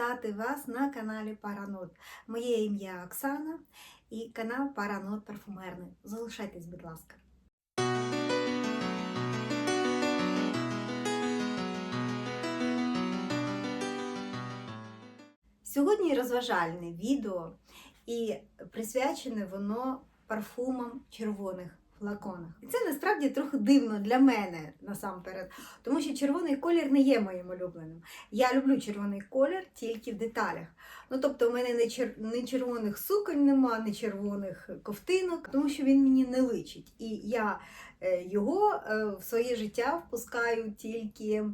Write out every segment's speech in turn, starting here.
вітати вас на каналі Паранот. Моє ім'я Оксана і канал Паранот Парфумерний. Залишайтесь, будь ласка. Сьогодні розважальне відео і присвячене воно парфумам червоних флаконах. І це насправді трохи дивно для мене насамперед, тому що червоний колір не є моїм улюбленим. Я люблю червоний колір тільки в деталях. Ну тобто, у мене не, чер... не червоних суконь нема, не червоних ковтинок, тому що він мені не личить. І я е, його е, в своє життя впускаю тільки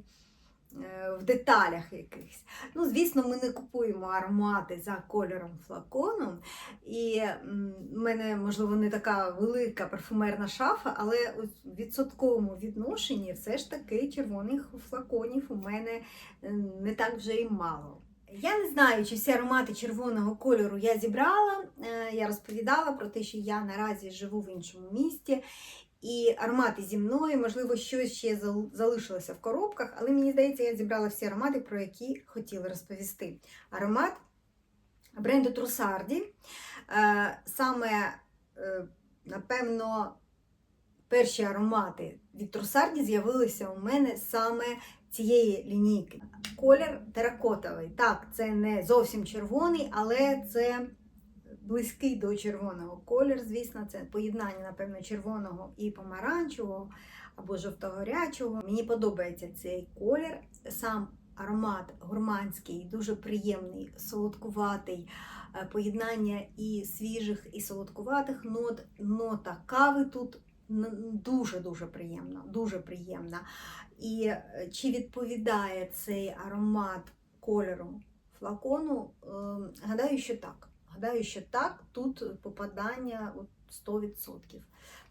в деталях якихось. Ну, звісно, ми не купуємо аромати за кольором флакону. І в мене, можливо, не така велика парфумерна шафа, але у відсотковому відношенні все ж таки червоних флаконів у мене е, не так вже і мало. Я не знаю, чи всі аромати червоного кольору я зібрала. Е, Я розповідала про те, що я наразі живу в іншому місті. І аромати зі мною, можливо, щось ще залишилося в коробках, але мені здається, я зібрала всі аромати, про які хотіла розповісти. Аромат бренду Трусарді. Е, Саме, е, напевно, перші аромати від Трусарді з'явилися у мене саме цієї лінійки. Колір теракотовий. Так, це не зовсім червоний, але це близький до червоного колір, звісно, це поєднання, напевно, червоного і помаранчевого або жовто-горячого. Мені подобається цей колір. Сам аромат гурманський, дуже приємний, солодкуватий. е, Поєднання і свіжих, і солодкуватих нот. Нота кави тут дуже-дуже приємна, дуже приємна. І е, чи відповідає цей аромат кольору флакону? Е, Гадаю, що так. Гадаю, що так, тут попадання 100%.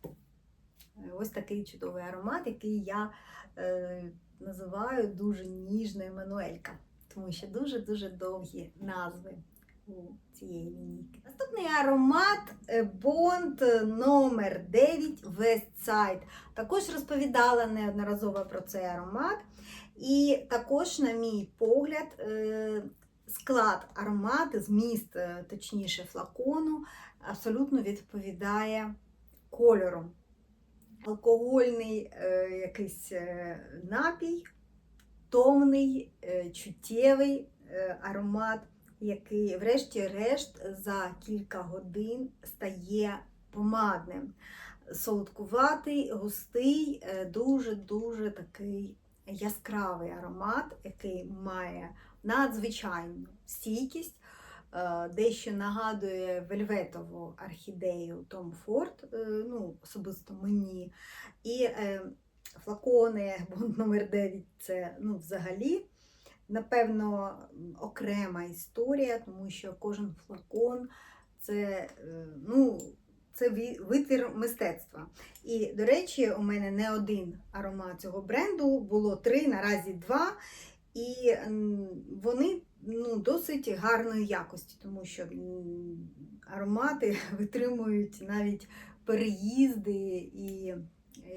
Е, Ось такий чудовий аромат, який я е, називаю дуже ніжна Еммануелька, тому що дуже-дуже довгі назви у цієї лінійки. Наступний аромат е, Bond номер 9 Westside. Також розповідала неодноразово про цей аромат. І також, на мій погляд, е, склад аромату, зміст, е, точніше, флакону, абсолютно відповідає кольору. Алкогольний е, якийсь е, напій, томний, е, чуттєвий е, аромат, який, врешті-решт, за кілька годин стає помадним. Солодкуватий, густий, е, дуже-дуже такий яскравий аромат, який має надзвичайну стійкість, е, дещо нагадує вельветову орхідею Том Форд, е, ну, особисто мені. І е, флакони Бонд номер 9 це ну, взагалі, напевно, окрема історія, тому що кожен флакон це, ну, це ві- витвір мистецтва. І, до речі, у мене не один аромат цього бренду, було три, наразі два. І вони ну, досить гарної якості, тому що аромати витримують навіть переїзди і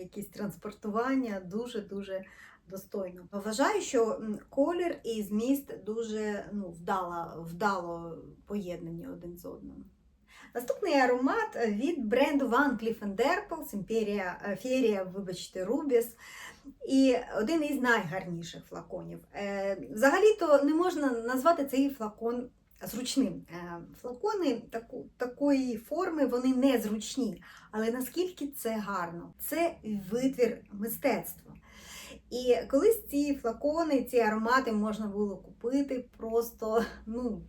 якісь транспортування дуже-дуже достойно. Вважаю, що колір і зміст дуже ну, вдало, вдало поєднані один з одним. Наступний аромат від бренду Van Cleef Arpels, Імперія Ферія, вибачте, Рубіс. І один із найгарніших флаконів. Е, Взагалі-то не можна назвати цей флакон зручним. Е, Флакони такої форми вони не зручні. Але наскільки це гарно? Це витвір мистецтва. І колись ці флакони, ці аромати можна було купити просто ну,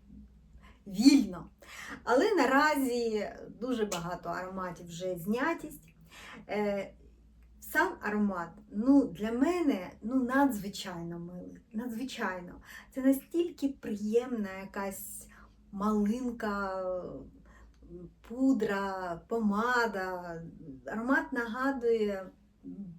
вільно. Але наразі дуже багато ароматів вже знятість. Е, Сам аромат ну, для мене ну, надзвичайно милий. Надзвичайно. Це настільки приємна якась малинка, пудра, помада. Аромат нагадує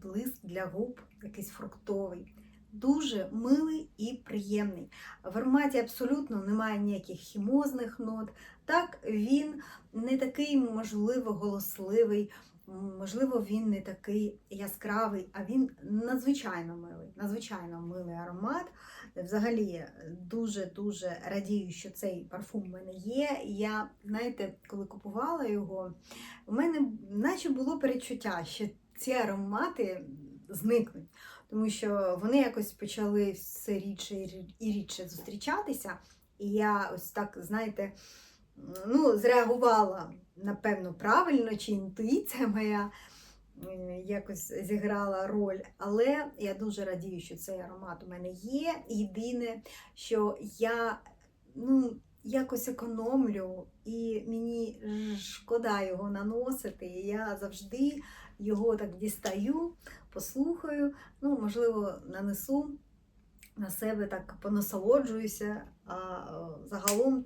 блиск для губ, якийсь фруктовий. Дуже милий і приємний. В ароматі абсолютно немає ніяких хімозних нот. Так, він не такий, можливо, голосливий, Можливо, він не такий яскравий, а він надзвичайно милий, надзвичайно милий аромат. Взагалі дуже-дуже радію, що цей парфум в мене є. Я, знаєте, коли купувала його, у мене наче було перечуття, що ці аромати зникнуть, тому що вони якось почали все рідше і рідше зустрічатися. І я ось так, знаєте, ну, зреагувала, напевно, правильно, чи інтуїція моя е, якось зіграла роль. Але я дуже радію, що цей аромат у мене є. Єдине, що я ну, якось економлю, і мені шкода його наносити. І я завжди його так дістаю, послухаю, ну, можливо, нанесу на себе так понасолоджуюся. А загалом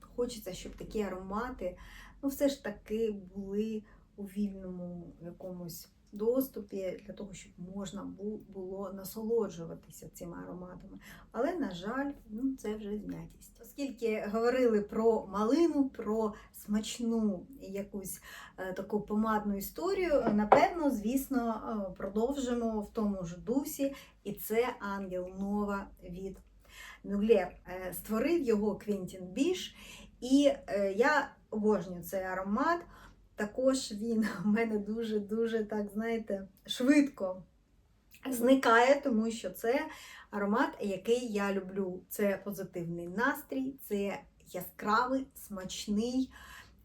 хочеться, щоб такі аромати ну, все ж таки були у вільному якомусь доступі для того, щоб можна було насолоджуватися цими ароматами. Але, на жаль, ну, це вже знятість. Оскільки говорили про малину, про смачну якусь е, таку помадну історію, напевно, звісно, е, продовжимо в тому ж дусі, і це Ангел Нова від Мюглер. Е, Створив його Квінтін Біш, і я обожнюю цей аромат. Також він у мене дуже-дуже, так знаєте, швидко зникає, тому що це аромат, який я люблю. Це позитивний настрій, це яскравий, смачний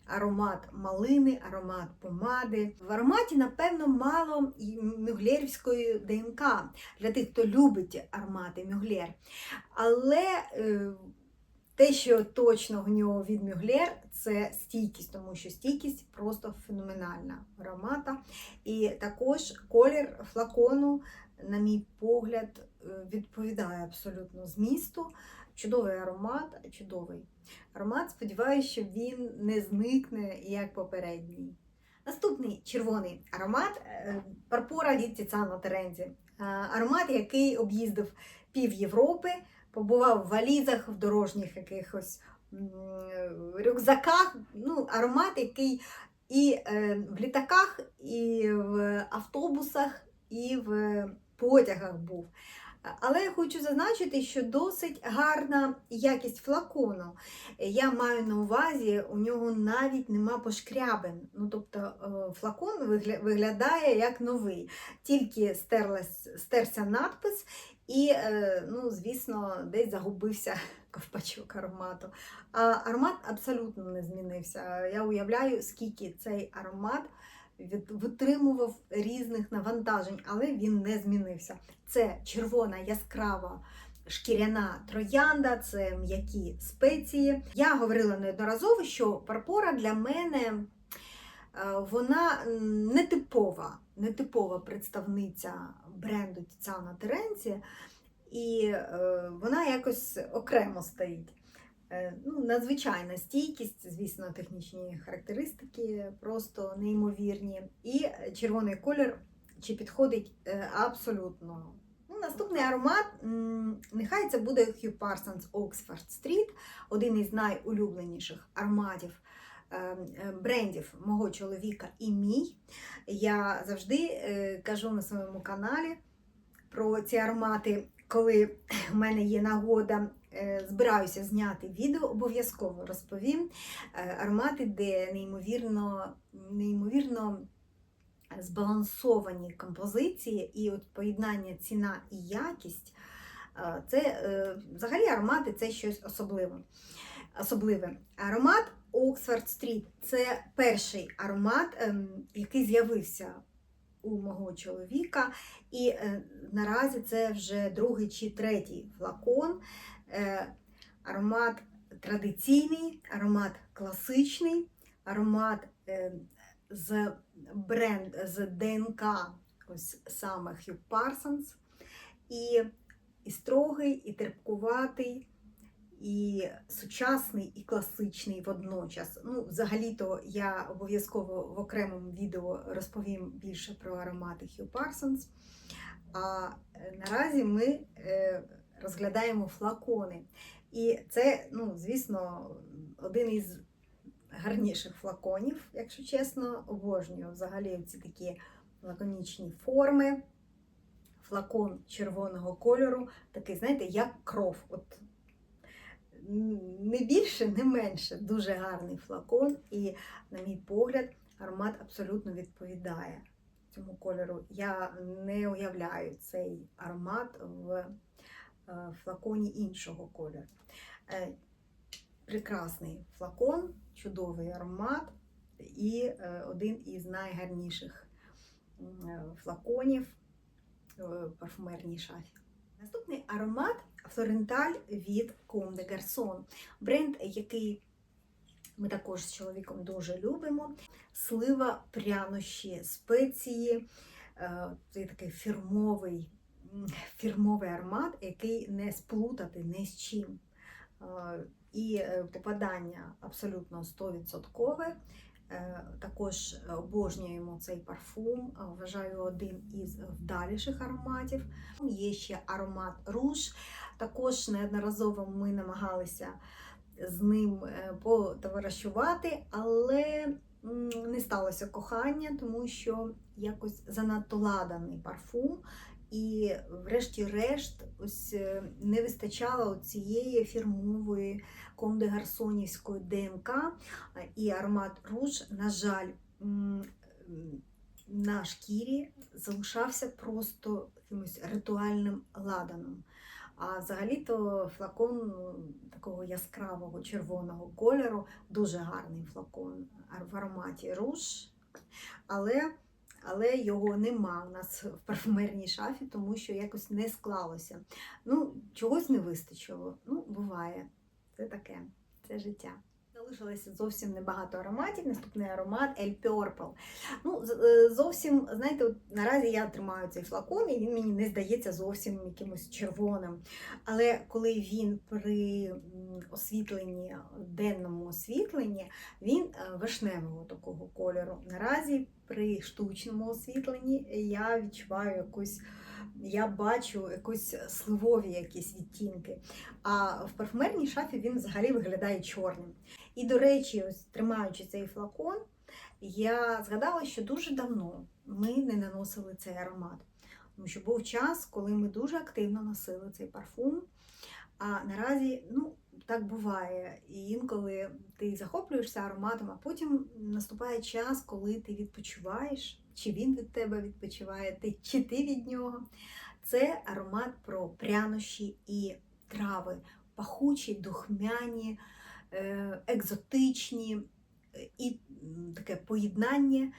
аромат малини, аромат помади. В ароматі, напевно, мало і мюглерівської ДНК для тих, хто любить аромати мюглер. Але е, те, що точно в нього від Мюглер, це стійкість, тому що стійкість просто феноменальна аромата. І також колір флакону, на мій погляд, е, відповідає абсолютно змісту. Чудовий аромат, чудовий аромат. Сподіваюся, що він не зникне як попередній. Наступний червоний аромат е, Парпура від Тіцано Терензі. Е, Аромат, який об'їздив пів Європи, побував в валізах, в дорожніх якихось рюкзаках. Ну, аромат, який і в літаках, і в автобусах, і в потягах був. Але я хочу зазначити, що досить гарна якість флакону. Я маю на увазі, у нього навіть нема пошкрябин. Ну, тобто е, флакон виглядає як новий, тільки стерлась, стерся надпис, і, е, ну, звісно, десь загубився ковпачок аромату. А аромат абсолютно не змінився. Я уявляю, скільки цей аромат витримував різних навантажень, але він не змінився. Це червона яскрава шкіряна троянда, це м'які спеції. Я говорила неодноразово, що парпора для мене е, вона нетипова, нетипова представниця бренду Тіцана Теренці, і е, вона якось окремо стоїть. Е, Ну, надзвичайна стійкість, звісно, технічні характеристики просто неймовірні. І червоний колір чи підходить е, абсолютно. Ну, наступний аромат, нехай це буде Hugh Parsons Oxford Street, один із найулюбленіших ароматів е, брендів мого чоловіка і мій. Я завжди кажу на своєму каналі про ці аромати, коли в мене є нагода. Е, Збираюся зняти відео, обов'язково розповім Е, аромати, де неймовірно, неймовірно збалансовані композиції і от поєднання ціна і якість. е, Це взагалі аромати це щось особливе. особливе. Аромат Oxford Street це перший аромат, ем, який з'явився у мого чоловіка. І наразі це вже другий чи третій флакон. Е, Аромат традиційний, аромат класичний, аромат е, з бренд з ДНК, ось саме Hugh Parsons. І, і строгий, і терпкуватий, і сучасний, і класичний водночас. Ну, взагалі-то я обов'язково в окремому відео розповім більше про аромати Hugh Parsons. А е, наразі ми розглядаємо флакони. І це, ну, звісно, один із найгарніших флаконів, якщо чесно, обожнюю взагалі ці такі лаконічні форми. Флакон червоного кольору, такий, знаєте, як кров. От не більше, не менше. Дуже гарний флакон, і, на мій погляд, аромат абсолютно відповідає цьому кольору. Я не уявляю цей аромат в флаконі іншого кольору. Е, Прекрасний флакон, чудовий аромат і е, один із найгарніших е, флаконів в парфумерній шафі. Наступний аромат Флоренталь від Comme des Garçons. Бренд, який ми також з чоловіком дуже любимо. Слива, прянощі, спеції. Е, Це такий фірмовий, фірмовий аромат, який не сплутати ні з чим. Е, І е, попадання абсолютно 100%. Е, Також обожнюємо цей парфум. Вважаю один із вдаліших ароматів. Є ще аромат руж. Також неодноразово ми намагалися з ним потоваришувати, але не сталося кохання, тому що якось занадто ладаний парфум. І, врешті-решт, ось е, не вистачало цієї фірмової комде гарсонівської ДНК і аромат руж, на жаль, на шкірі залишався просто якимось ритуальним ладаном. А взагалі-то флакон ну, такого яскравого червоного кольору, дуже гарний флакон в ароматі руж, але, але його нема у нас в парфумерній шафі, тому що якось не склалося. Ну, чогось не вистачило. Ну, буває. Це таке, це життя. Залишилося зовсім небагато ароматів. Наступний аромат El Purple. Ну, е, зовсім, знаєте, от наразі я тримаю цей флакон, і він мені не здається зовсім якимось червоним. Але коли він при освітленні, денному освітленні, він е, вишневого такого кольору. Наразі при штучному освітленні я відчуваю якусь. Я бачу якусь сливові якісь відтінки. А в парфумерній шафі він взагалі виглядає чорним. І, до речі, ось тримаючи цей флакон, я згадала, що дуже давно ми не наносили цей аромат. Тому що був час, коли ми дуже активно носили цей парфум. А наразі, ну, так буває. І інколи ти захоплюєшся ароматом, а потім наступає час, коли ти відпочиваєш, чи він від тебе відпочиває, ти, чи ти від нього. Це аромат про прянощі і трави, пахучі, духмяні, е, екзотичні е, і таке поєднання.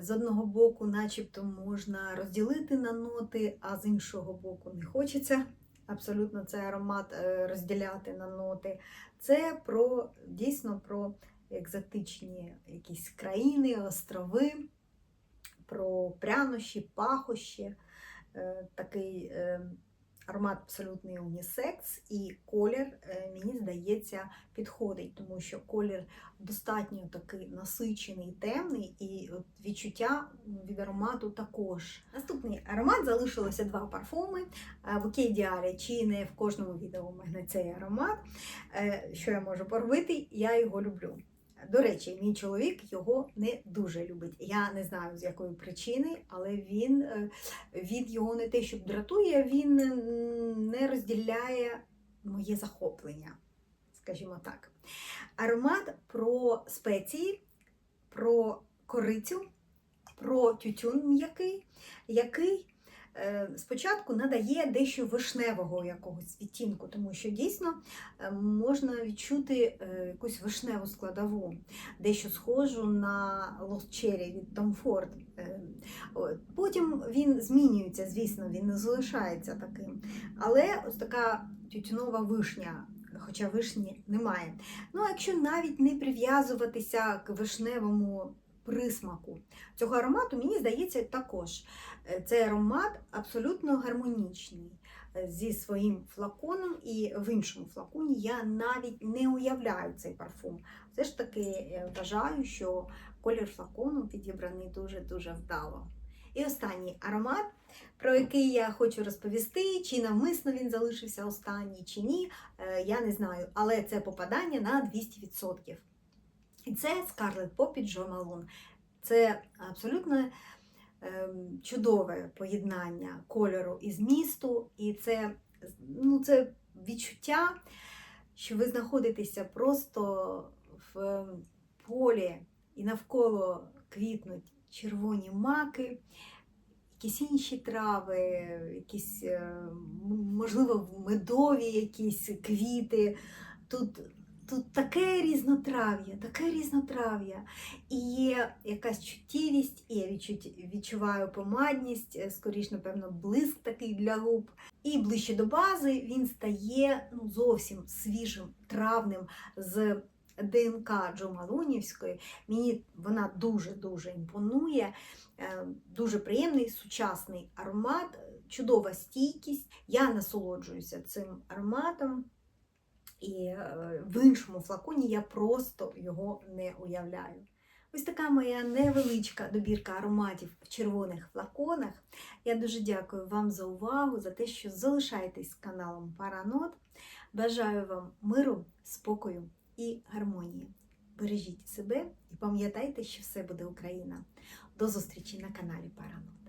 З одного боку, начебто, можна розділити на ноти, а з іншого боку не хочеться абсолютно цей аромат е, розділяти на ноти. Це про дійсно про екзотичні якісь країни, острови, про прянощі, пахощі. Е, Такий е, аромат абсолютний унісекс, і колір, е, мені здається, підходить, тому що колір достатньо такий насичений, темний, і відчуття від аромату також. Наступний аромат залишилося два парфуми. Е, В ідеалі чи не в кожному відео у мене цей аромат. Що я можу поробити? Я його люблю. До речі, мій чоловік його не дуже любить. Я не знаю з якої причини, але він, е, він його не те, щоб дратує, він не розділяє моє захоплення, скажімо так. Аромат про спеції, про корицю, про тютюн м'який, який е, спочатку надає дещо вишневого якогось відтінку, тому що дійсно е, можна відчути е, якусь вишневу складову, дещо схожу на Lost Cherry від Tom Ford. Е. Потім він змінюється, звісно, він не залишається таким. Але ось така тютюнова вишня. Хоча вишні немає. Ну, якщо навіть не прив'язуватися к вишневому присмаку цього аромату, мені здається, також е, цей аромат абсолютно гармонічний е, зі своїм флаконом, і в іншому флаконі я навіть не уявляю цей парфум. Все ж таки е, вважаю, що колір флакону підібраний дуже-дуже вдало. І останній аромат, про який я хочу розповісти, чи навмисно він залишився останній, чи ні, я не знаю. Але це попадання на 200%. І це Scarlet Poppy Джо Малон. Це абсолютно ем, чудове поєднання кольору і змісту, і це, ну, це відчуття, що ви знаходитеся просто в ем, полі і навколо квітнуть червоні маки, якісь інші трави, якісь, е, можливо, медові якісь квіти. Тут, тут таке різнотрав'я, таке різнотрав'я. І є якась чуттєвість, і я відчуваю помадність, е, скоріш, напевно, блиск такий для губ. І ближче до бази він стає ну, зовсім свіжим, травним з ДНК Джо Малонівської. Мені вона дуже-дуже імпонує. Е, Дуже приємний сучасний аромат, чудова стійкість. Я насолоджуюся цим ароматом. І е, в іншому флаконі я просто його не уявляю. Ось така моя невеличка добірка ароматів в червоних флаконах. Я дуже дякую вам за увагу, за те, що залишаєтесь каналом Паранот. Бажаю вам миру, спокою і гармонії. Бережіть себе і пам'ятайте, що все буде Україна. До зустрічі на каналі Паранот.